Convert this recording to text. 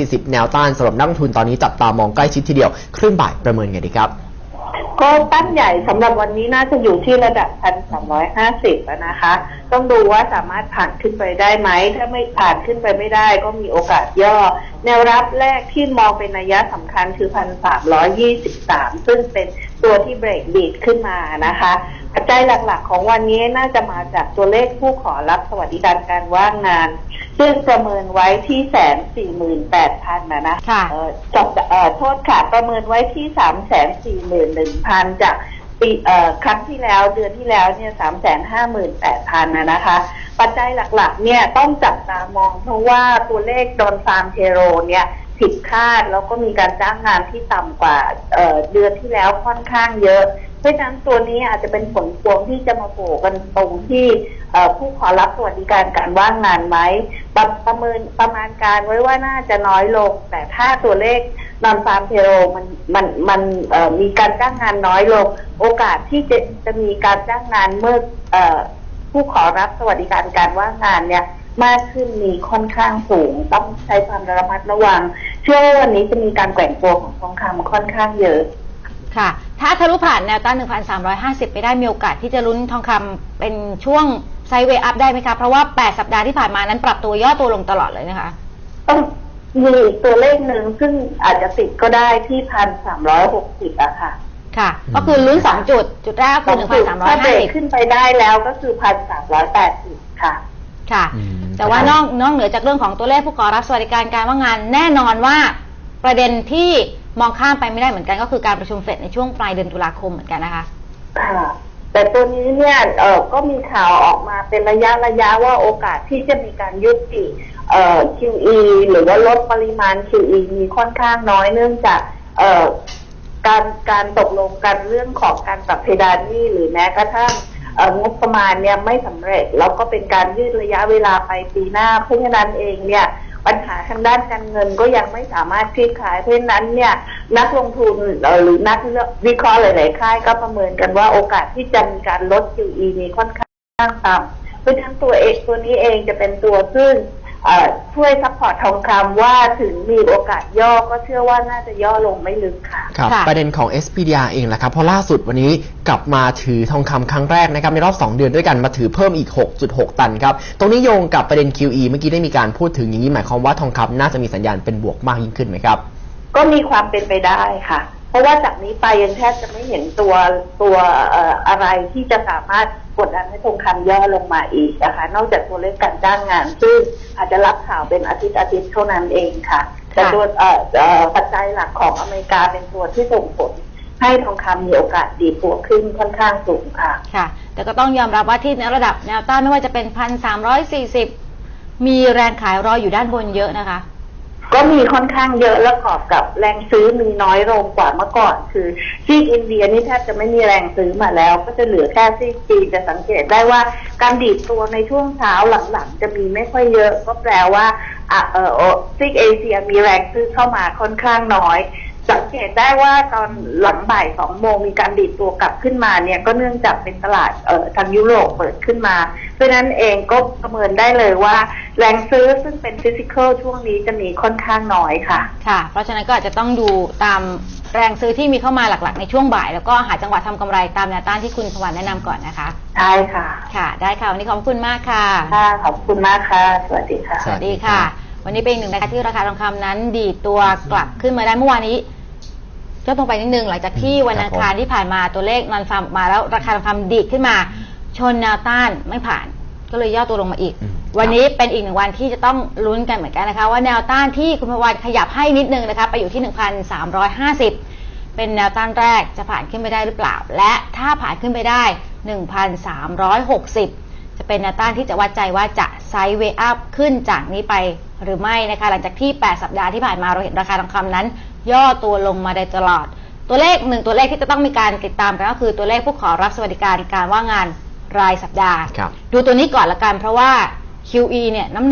40 แนวต้านสำหรับนักลงทุนตอนนี้จับตามองใกล้ชิดทีเดียว ครึ่งบ่ายประเมินไงดีครับ ก็ตั้นใหญ่สำหรับวันนี้น่าจะอยู่ที่ระดับพันสามร้อยห้าสิบนะคะ ต้องดูว่าสามารถผ่านขึ้นไปได้ไหม ถ้าไม่ผ่านขึ้นไปไม่ได้ก็มีโอกาสย่อ แนวรับแรกที่มองเป็นนัยยะสำคัญคือพันสามร้อยยี่สิบสามซึ่งเป็นตัวที่เบรกบีดขึ้นมานะคะ ปัจจัยหลักๆ ของวันนี้น่าจะมาจากตัวเลขผู้ขอรับสวัสดิการการว่างงาน ซึ่งประเมินไว้ที่แสนสี่หมื่นแปดพันนะนะค่ะเอ่อจับเอ่อโทษค่ะ ประเมินไว้ที่สามแสนสี่หมื่นหนึ่งพันจากปีเอ่อครั้งที่แล้วเดือนที่แล้วเนี่ยสามแสนห้าหมื่นแปดพันนะนะคะ ปัจจัยหลักๆ เนี่ยต้องจับตามอง เพราะว่าตัวเลขดอนฟาร์มเทโรเนี่ยผิดคาดแล้วก็มีการจ้างงานที่ต่ำกว่าเอ่อเดือนที่แล้วค่อนข้างเยอะ เพราะฉะนั้นตัวนี้อาจจะเป็นผลพวงที่จะมาโผล่กันตรงที่ผู้ขอรับสวัสดิการการว่างงานไหมประประเมินประมาณการไว้ว่าน่าจะน้อยลง แต่ถ้าตัวเลขนอนฟาร์มเทโรมันมันมันมีการจ้างงานน้อยลง โอกาสที่จะจะมีการจ้างงานเมื่ออผู้ขอรับสวัสดิการการว่างงานเนี่ยมากขึ้นมีค่อนข้างสูง ต้องใช้ความระมัดระวัง เชื่อว่าวันนี้จะมีการแกว่งตัวของทองคำค่อนข้างเยอะ ค่ะ ถ้าทะลุผ่านแนวต้าน 1,350 ไปได้มีโอกาสที่จะลุ้นทองคำเป็นช่วงไซด์เวย์อัพได้ไหมคะ เพราะว่า 8 สัปดาห์ที่ผ่านมานั้นปรับตัวย่อตัวลงตลอดเลยนะคะ ต้องมีอีกตัวเลขหนึ่งซึ่งอาจจะติดก็ได้ที่พันสามร้อยหกสิบอะค่ะ ค่ะอืมก็คือลุ้น 2 จุด จุดแรกก็คือจุดถ้าเบรก1,350ขึ้นไปได้แล้วก็คือพันสามร้อยแปดสิบค่ะค่ะอืมแต่ว่านอกนอกเหนือจากเรื่องของตัวเลขผู้ขอรับสวัสดิการการว่างงานแน่นอนว่าประเด็นที่ มองข้ามไปไม่ได้เหมือนกันก็คือการประชุมเฟดในช่วงปลายเดือนตุลาคมเหมือนกันนะคะค่ะแต่ตัวนี้เนี่ยเออก็มีข่าวออกมาเป็นระยะระยะว่าโอกาสที่จะมีการยุติเอ่อ QE หรือว่าลดปริมาณ QE มีค่อนข้างน้อยเนื่องจากเอ่อการการตกลงกันเรื่องของการปรับเพดานหนี้หรือแม้กระทั่งเอ่องบประมาณเนี่ยไม่สำเร็จแล้วก็เป็นการยืดระยะเวลาไปปีหน้า เพราะฉะนั้นเองเนี่ย ปัญหาทางด้านการเงินก็ยังไม่สามารถคลี่คลายเพราะฉะนั้นเนี่ยนักลงทุนหรือนักวิเคราะห์หลาย ๆ ค่ายก็ประเมินกันว่าโอกาสที่จะมีการลด QE มีค่อนข้างต่ำเพราะฉะนั้นตัวเอกตัวนี้เองจะเป็นตัวซึ่ง ช่วยซัพพอร์ตทองคำว่าถึงมีโอกาสย่อก็เชื่อว่าน่าจะย่อลงไม่ลึกค่ะ ครับ ค่ะ ประเด็นของ SPDR เองแหละครับ เพราะล่าสุดวันนี้กลับมาถือทองคำครั้งแรกนะครับ ในรอบ 2 เดือนด้วยกันมาถือเพิ่มอีก 6.6 ตันครับ ตรงนี้โยงกับประเด็น QE เมื่อกี้ได้มีการพูดถึงอย่างนี้หมายความว่าทองคำน่าจะมีสัญญาณเป็นบวกมากยิ่งขึ้นไหมครับ ก็มีความเป็นไปได้ค่ะ เพราะว่าจากนี้ไปยังแทบจะไม่เห็นตัวตัวเอ่ออะไรที่จะสามารถ กดดันให้ทองคำย่อลงมาอีกนะคะ นอกจากตัวเลขการจ้างงาน ซึ่งอาจจะรับข่าวเป็นอาทิตย์อาทิตย์เท่านั้นเองค่ะ แต่ตัวเอ่อเอ่อปัจจัยหลักของอเมริกาเป็นตัวที่ส่งผลให้ทองคำมีโอกาสดีดตัวขึ้นค่อนข้างสูงค่ะ ค่ะ แต่ก็ต้องยอมรับว่าที่ในระดับแนวต้านไม่ว่าจะเป็นพันสามร้อยสี่สิบมีแรงขายรออยู่ด้านบนเยอะนะคะ ก็มีค่อนข้างเยอะแล้วขอบกับแรงซื้อมีน้อยลงกว่าเมื่อก่อน คือซีกอินเดียนี่แทบจะไม่มีแรงซื้อมาแล้ว ก็จะเหลือแค่ซีกจีนจะสังเกตได้ว่าการดีดตัวในช่วงเช้าหลังๆ จะมีไม่ค่อยเยอะ ก็แปลว่าอะเออซีกเอเชียมีแรงซื้อเข้ามาค่อนข้างน้อย สังเกตได้ว่าตอนหลังบ่ายสองโมงมีการดีดตัวกลับขึ้นมาเนี่ยก็เนื่องจากเป็นตลาดเอ่อทางยุโรปเปิดขึ้นมา เพราะฉะนั้นเองก็ประเมินได้เลยว่า แรงซื้อซึ่งเป็นฟิสิกอลช่วงนี้จะมีค่อนข้างน้อยค่ะ ค่ะ เพราะฉะนั้นก็อาจจะต้องดูตามแรงซื้อที่มีเข้ามาหลักๆ ในช่วงบ่าย แล้วก็หาจังหวะทำกำไรตามแนวต้านที่คุณสวรรค์แนะนำก่อนนะคะใช่ค่ะ ค่ะ ได้ค่ะวันนี้ขอบคุณมากค่ะค่ะขอบคุณมากค่ะ สวัสดีค่ะ สวัสดีค่ะ วันนี้เป็นอีกหนึ่งนะคะที่ราคาทองคำนั้นดีดตัวกลับขึ้นมาได้เมื่อวานนี้ก็ตรงไปนิดนึงหลังจากที่วันอังคารที่ผ่านมาตัวเลขนอนฟาร์มออกมาแล้วราคาทองคำดีดขึ้นมา ชนแนวต้านไม่ผ่าน ก็เลยย่อตัวลงมาอีกอืมวันนี้เป็นอีกหนึ่งวันที่จะต้องลุ้นกันเหมือนกันนะคะ ว่าแนวต้านที่คุณพวันขยับให้นิดนึงนะคะไปอยู่ที่ 1,350 เป็นแนวต้านแรกจะผ่านขึ้นไปได้หรือเปล่า และถ้าผ่านขึ้นไปได้ 1,360 จะเป็นแนวต้านที่จะวัดใจว่าจะไซด์เวย์อัพขึ้นจากนี้ไป หรือไม่นะคะหลังจากที่ 8 สัปดาห์ที่ผ่านมาเราเห็นราคาทองคำนั้น ย่อตัวลงมาโดยตลอด ตัวเลขหนึ่งตัวเลขที่จะต้องมีการติดตามกันก็คือตัวเลขผู้ขอรับสวัสดิการการว่างงานรายสัปดาห์ครับดูตัวนี้ก่อนละกันเพราะว่า QE เนี่ยน้ำหนัก